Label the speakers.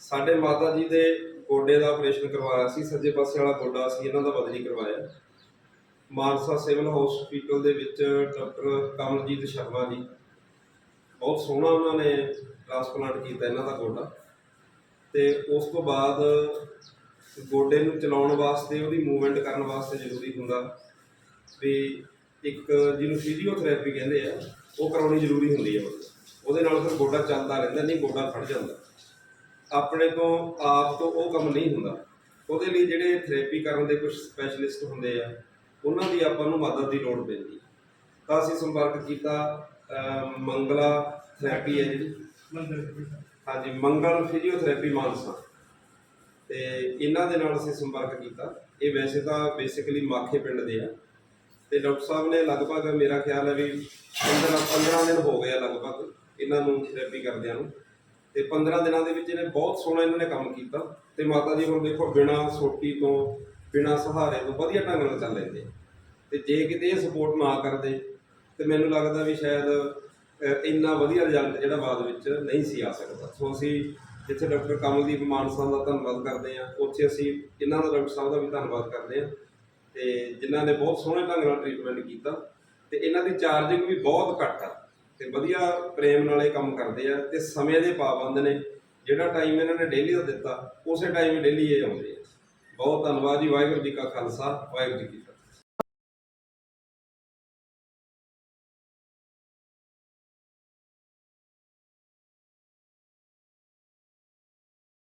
Speaker 1: ਸਾਡੇ ਮਾਤਾ ਜੀ ਦੇ ਗੋਡੇ ਦਾ ਆਪਰੇਸ਼ਨ ਕਰਵਾਇਆ ਸੀ, ਸੱਜੇ ਪਾਸੇ ਵਾਲਾ ਗੋਡਾ ਸੀ ਇਹਨਾਂ ਦਾ ਬਦਲੀ ਕਰਵਾਇਆ। ਮਾਨਸਾ ਸਿਵਲ ਹਸਪੀਟਲ ਦੇ ਵਿੱਚ ਡਾਕਟਰ ਕਮਲਜੀਤ ਸ਼ਰਮਾ ਜੀ, ਬਹੁਤ ਸੋਹਣਾ ਉਹਨਾਂ ਨੇ ਟ੍ਰਾਂਸਪਲਾਂਟ ਕੀਤਾ ਇਹਨਾਂ ਦਾ ਗੋਡਾ। ਤੇ ਉਸ ਤੋਂ ਬਾਅਦ ਗੋਡੇ ਨੂੰ ਚਲਾਉਣ ਵਾਸਤੇ, ਉਹਦੀ ਮੂਵਮੈਂਟ ਕਰਨ ਵਾਸਤੇ ਜ਼ਰੂਰੀ ਹੁੰਦਾ ਵੀ ਇੱਕ ਜਿਹਨੂੰ ਫਿਜ਼ੀਓਥੈਰੇਪੀ ਕਹਿੰਦੇ ਆ, ਉਹ ਕਰਾਉਣੀ ਜ਼ਰੂਰੀ ਹੁੰਦੀ ਹੈ ਉਹਦੇ ਨਾਲ ਫਿਰ ਗੋਡਾ ਚੱਲਦਾ ਰਹਿੰਦਾ ਨਹੀਂ ਗੋਡਾ ਖੜ ਜਾਂਦਾ। ਆਪਣੇ ਤੋਂ ਆਪ ਤੋਂ ਉਹ ਕੰਮ ਨਹੀਂ ਹੁੰਦਾ। ਉਹਦੇ ਲਈ ਜਿਹੜੇ ਥੈਰੇਪੀ ਕਰਨ ਦੇ ਕੁਝ ਸਪੈਸ਼ਲਿਸਟ ਹੁੰਦੇ ਆ ਉਹਨਾਂ ਦੀ ਆਪਾਂ ਨੂੰ ਮਦਦ ਦੀ ਲੋੜ ਪੈਂਦੀ। ਤਾਂ ਅਸੀਂ ਸੰਪਰਕ ਕੀਤਾ ਮੰਗਲਾ ਥੈਰੇਪੀ ਹੈ ਜਿਹੜੀ। ਹਾਂਜੀ ਮੰਗਲ ਫਿਜ਼ੀਓਥੈਰੇਪੀ ਮਾਨਸਾ। ਤੇ ਇਹਨਾਂ ਦੇ ਨਾਲ ਅਸੀਂ ਸੰਪਰਕ ਕੀਤਾ। ਇਹ ਵੈਸੇ ਤਾਂ ਬੇਸਿਕਲੀ ਮਾਖੇ ਪਿੰਡ ਦੇ ਆ। ਤੇ ਡਾਕਟਰ ਸਾਹਿਬ ਨੇ ਲਗਭਗ ਮੇਰਾ ਖਿਆਲ ਹੈ ਵੀ 15 15 ਦਿਨ ਹੋ ਗਏ ਆ ਲਗਭਗ। ਇਹਨਾਂ ਨੂੰ ਥੈਰੇਪੀ ਕਰਦਿਆਂ ਨੂੰ। ਤੇ 15 ਦਿਨਾਂ ਦੇ ਵਿੱਚ ਇਹਨੇ ਬਹੁਤ ਸੋਹਣਾ ਇਹਨਾਂ ਨੇ ਕੰਮ ਕੀਤਾ। ਤੇ ਮਾਤਾ ਜੀ ਹੁਣ ਦੇਖੋ ਬਿਨਾ ਸੋਟੀ ਤੋਂ, ਬਿਨਾ ਸਹਾਰੇ ਤੋਂ ਵਧੀਆ ਢੰਗ ਨਾਲ ਚੱਲ ਲੈਂਦੇ ਆ। ਤੇ ਜੇ ਕਿਤੇ ਇਹ ਸਪੋਰਟ ਨਾ ਕਰਦੇ, ਤੇ ਮੈਨੂੰ ਲੱਗਦਾ ਵੀ ਸ਼ਾਇਦ ਇੰਨਾ ਵਧੀਆ ਰਿਜ਼ਲਟ ਜਿਹੜਾ ਬਾਅਦ ਵਿੱਚ ਨਹੀਂ ਸੀ ਆ ਸਕਦਾ। ਸੋ ਅਸੀਂ ਜਿੱਥੇ ਡਾਕਟਰ ਕਮਲਦੀਪ ਮਾਨ ਸਾਹਿਬ ਦਾ ਧੰਨਵਾਦ ਕਰਦੇ ਹਾਂ। ਉੱਥੇ ਅਸੀਂ ਇਹਨਾਂ ਦਾ ਡਾਕਟਰ ਸਾਹਿਬ ਦਾ ਵੀ ਧੰਨਵਾਦ ਕਰਦੇ ਹਾਂ। ਤੇ ਜਿਨ੍ਹਾਂ ਨੇ ਬਹੁਤ ਸੋਹਣੇ ਢੰਗ ਨਾਲ ਟ੍ਰੀਟਮੈਂਟ ਕੀਤਾ। ਤੇ ਇਹਨਾਂ ਦੀ ਚਾਰਜਿੰਗ ਵੀ ਬਹੁਤ ਘੱਟ ਆ। ਤੇ ਵਧੀਆ ਪ੍ਰੇਮ ਨਾਲ ਇਹ ਕੰਮ ਕਰਦੇ ਆ ਤੇ ਸਮੇਂ ਦੇ ਪਾਬੰਦ ਨੇ। ਜਿਹੜਾ ਟਾਈਮ ਇਹਨਾਂ ਨੇ ਡੇਲੀ ਦਾ ਦਿੱਤਾ, ਉਸੇ ਟਾਈਮ ਡੇਲੀ ਇਹ ਆਉਂਦੇ ਆ। ਬਹੁਤ ਧੰਨਵਾਦ ਜੀ, ਵਾਹਿਗੁਰੂ ਜੀ ਕਾ ਖਾਲਸਾ, ਵਾਹਿਗੁਰੂ ਜੀ ਕੀ ਫਤਿਹ।